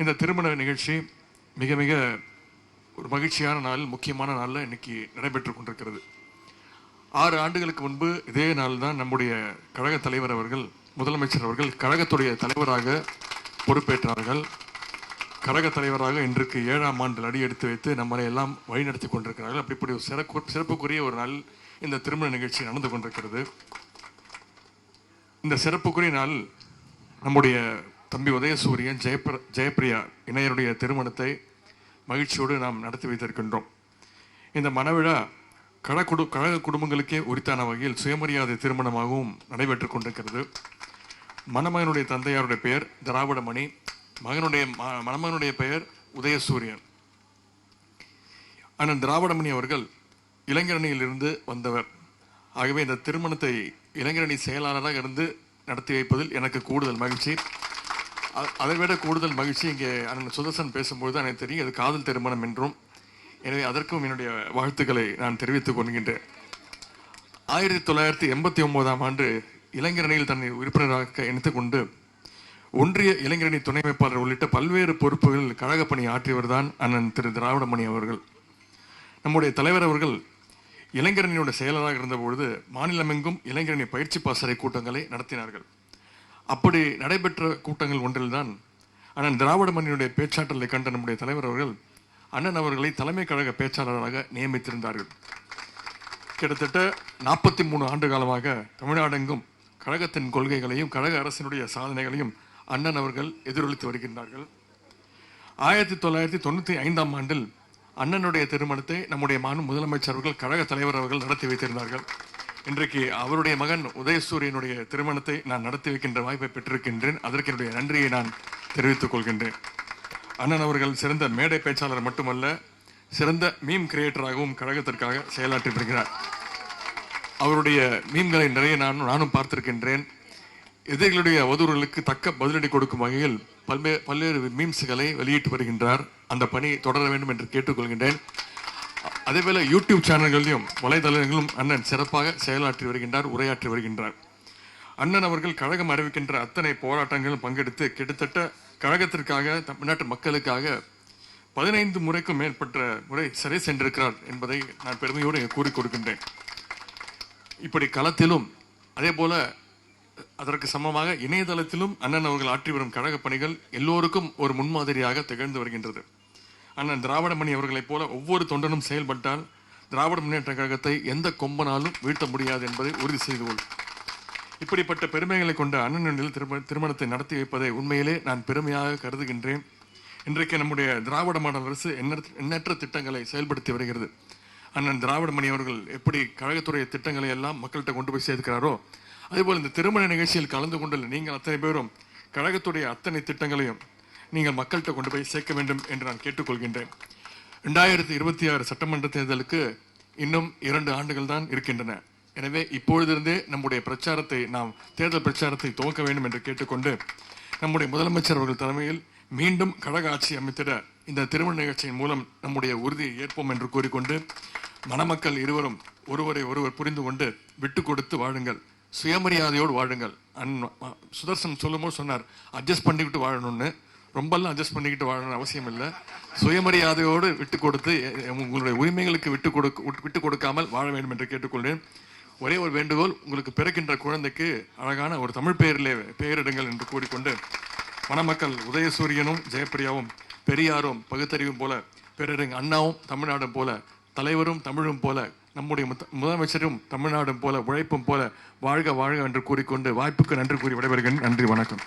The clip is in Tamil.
இந்த திருமண நிகழ்ச்சி மிக மிக ஒரு மகிழ்ச்சியான நாள் முக்கியமான நாளில் இன்றைக்கி நடைபெற்று கொண்டிருக்கிறது. ஆறு ஆண்டுகளுக்கு முன்பு இதே நாள் தான் நம்முடைய கழக தலைவர் அவர்கள் முதலமைச்சர் அவர்கள் கழகத்துடைய தலைவராக பொறுப்பேற்றார்கள். கழக தலைவராக இன்றைக்கு ஏழாம் ஆண்டு அடி எடுத்து வைத்து நம்மளை எல்லாம் வழிநடத்தி கொண்டிருக்கிறார்கள். அப்படிப்படி ஒரு சிறப்பு சிறப்புக்குரிய ஒரு நாள் இந்த திருமண நிகழ்ச்சி நடந்து கொண்டிருக்கிறது. இந்த சிறப்புக்குரிய நாள் நம்முடைய தம்பி உதயசூரியன் ஜெயப்ர ஜெயப்பிரியா இணையருடைய திருமணத்தை மகிழ்ச்சியோடு நாம் நடத்தி வைத்திருக்கின்றோம். இந்த மணவிழா கழகுடு கழக குடும்பங்களுக்கே உரித்தான வகையில் சுயமரியாதை திருமணமாகவும் நடைபெற்று கொண்டிருக்கிறது. மணமகனுடைய தந்தையாருடைய பெயர் திராவிடமணி மகனுடைய ம- மணமகனுடைய பெயர் உதயசூரியன். அண்ணன் திராவிடமணி அவர்கள் இளைஞரணியிலிருந்து வந்தவர். ஆகவே இந்த திருமணத்தை இளைஞரணி செயலாளராக இருந்து நடத்தி வைப்பதில் எனக்கு கூடுதல் மகிழ்ச்சி. அதை விட கூடுதல் மகிழ்ச்சி இங்கே அண்ணன் சுதர்சன் பேசும்போது தான் எனக்கு தெரியும். அது காதல் திருமணம் என்றும். எனவே அதற்கும் என்னுடைய வாழ்த்துக்களை நான் தெரிவித்துக் கொள்கின்றேன். ஆயிரத்தி தொள்ளாயிரத்தி எண்பத்தி ஒன்பதாம் ஆண்டு இளைஞரணியில் தன்னை உறுப்பினராக இணைத்துக்கொண்டு ஒன்றிய இளைஞரணி துணை அமைப்பாளர் உள்ளிட்ட பல்வேறு பொறுப்புகளில் கழக பணி ஆற்றியவர் தான் அண்ணன் திரு திராவிடமணி அவர்கள். நம்முடைய தலைவர் அவர்கள் இளைஞரணியோட செயலராக இருந்தபொழுது மாநிலமெங்கும் இளைஞரணி பயிற்சி பாசறை கூட்டங்களை நடத்தினார்கள். அப்படி நடைபெற்ற கூட்டங்கள் ஒன்றில்தான் அண்ணன் திராவிடமணியுடைய பேச்சாற்றலை கண்ட நம்முடைய தலைவர் அவர்கள் அண்ணன் அவர்களை தலைமை கழக பேச்சாளராக நியமித்திருந்தார்கள். கிட்டத்தட்ட நாற்பத்தி மூணு ஆண்டு காலமாக தமிழ்நாடெங்கும் கழகத்தின் கொள்கைகளையும் கழக அரசினுடைய சாதனைகளையும் அண்ணன் அவர்கள் எதிரொலித்து வருகின்றார்கள். ஆயிரத்தி தொள்ளாயிரத்தி தொண்ணூற்றி ஐந்தாம் ஆண்டில் அண்ணனுடைய திருமணத்தை நம்முடைய மாநில முதலமைச்சர் அவர்கள் கழக தலைவர் அவர்கள் நடத்தி வைத்திருந்தார்கள். இன்றைக்கு அவருடைய மகன் உதயசூரியனுடைய திருமணத்தை நான் நடத்தி வைக்கின்ற வாய்ப்பை பெற்றிருக்கின்றேன். அதற்கு என்னுடைய நன்றியை நான் தெரிவித்துக் கொள்கின்றேன். அண்ணன் அவர்கள் சிறந்த மேடை பேச்சாளர் மட்டுமல்ல சிறந்த மீம் கிரியேட்டராகவும் கழகத்திற்காக செயலாற்றி வருகிறார். அவருடைய மீன்களை நிறைய நான் நானும் பார்த்திருக்கின்றேன். எதிரிகளுடைய அவதூறுகளுக்கு தக்க பதிலடி கொடுக்கும் வகையில் பல்வேறு பல்வேறு மீம்ஸ்களை வெளியிட்டு வருகின்றார். அந்த பணி தொடர வேண்டும் என்று கேட்டுக்கொள்கின்றேன். அதேபோல யூடியூப் சேனல்களிலும் வலைதளங்களும் அண்ணன் சிறப்பாக செயலாற்றி வருகின்றார் உரையாற்றி வருகின்றார். அண்ணன் அவர்கள் கழகம் அறிவிக்கின்ற அத்தனை போராட்டங்களும் பங்கெடுத்து கிட்டத்தட்ட கழகத்திற்காக தமிழ்நாட்டு மக்களுக்காக பதினைந்து முறைக்கும் மேற்பட்ட முறை சிறை சென்றிருக்கிறார் என்பதை நான் பெருமையோடு கூறி கொடுக்கின்றேன் இப்படி களத்திலும் அதே போல அதற்கு சமமாக இணையதளத்திலும் அண்ணன் அவர்கள் ஆற்றி வரும் கழக பணிகள் எல்லோருக்கும் ஒரு முன்மாதிரியாக திகழ்ந்து வருகின்றது. அண்ணன் திராவிடமணி அவர்களைப் போல ஒவ்வொரு தொண்டனும் செயல்பட்டால் திராவிட முன்னேற்ற கழகத்தை எந்த கொம்பனாலும் வீழ்த்த முடியாது என்பதை உறுதி செய்து கொள். இப்படிப்பட்ட பெருமைகளை கொண்ட அண்ணனில் திரும திருமணத்தை நடத்தி வைப்பதை உண்மையிலே நான் பெருமையாக கருதுகின்றேன். இன்றைக்கு நம்முடைய திராவிட மாடல் அரசு எண்ணற்ற எண்ணற்ற திட்டங்களை செயல்படுத்தி வருகிறது. அண்ணன் திராவிடமணி அவர்கள் எப்படி கழகத்துடைய திட்டங்களை எல்லாம் மக்கள்கிட்ட கொண்டு போய் சேர்க்கிறாரோ அதேபோல் இந்த திருமண நிகழ்ச்சியில் கலந்து கொண்டுள்ள நீங்கள் அத்தனை பேரும் கழகத்துடைய அத்தனை திட்டங்களையும் நீங்கள் மக்கள்கிட்ட கொண்டு போய் சேர்க்க வேண்டும் என்று நான் கேட்டுக்கொள்கின்றேன். ரெண்டாயிரத்தி இருபத்தி ஆறு சட்டமன்ற தேர்தலுக்கு இன்னும் இரண்டு ஆண்டுகள் தான் இருக்கின்றன. எனவே இப்பொழுதிருந்தே நம்முடைய பிரச்சாரத்தை நாம் தேர்தல் பிரச்சாரத்தை துவக்க வேண்டும் என்று கேட்டுக்கொண்டு நம்முடைய முதலமைச்சர் அவர்கள் தலைமையில் மீண்டும் கழக ஆட்சி அமைத்திட இந்த திருமண நிகழ்ச்சியின் மூலம் நம்முடைய உறுதியை ஏற்போம் என்று கூறிக்கொண்டு மணமக்கள் இருவரும் ஒருவரை ஒருவர் புரிந்து கொண்டு விட்டு கொடுத்து வாழுங்கள். சுயமரியாதையோடு வாழுங்கள். அன் சுதர்சன் சொல்லும்போது சொன்னார் அட்ஜஸ்ட் பண்ணிக்கிட்டு வாழணும்னு. ரொம்பலாம் அட்ஜஸ்ட் பண்ணிக்கிட்டு வாழணும் அவசியம் இல்லை. சுயமரியாதையோடு விட்டு கொடுத்து உங்களுடைய உரிமைகளுக்கு விட்டு கொடுக்க விட்டு கொடுக்காமல் வாழ வேண்டும் என்று கேட்டுக்கொள்கிறேன். ஒரே ஒரு வேண்டுகோள் உங்களுக்கு பிறக்கின்ற குழந்தைக்கு அழகான ஒரு தமிழ் பெயரிலே பெயரிடுங்கள் என்று கூறிக்கொண்டு மணமக்கள் உதயசூரியனும் ஜெயப்பிரியாவும் பெரியாரும் பகுத்தறிவும் போல பேரறிஞர் அண்ணாவும் தமிழ்நாடும் போல தலைவரும் தமிழும் போல நம்முடைய முதலமைச்சரும் தமிழ்நாடும் போல உழைப்பும் போல வாழ்க வாழ்க என்று கூறிக்கொண்டு வாய்ப்புக்கு நன்றி கூறி விடைபெறுகிறேன். நன்றி வணக்கம்.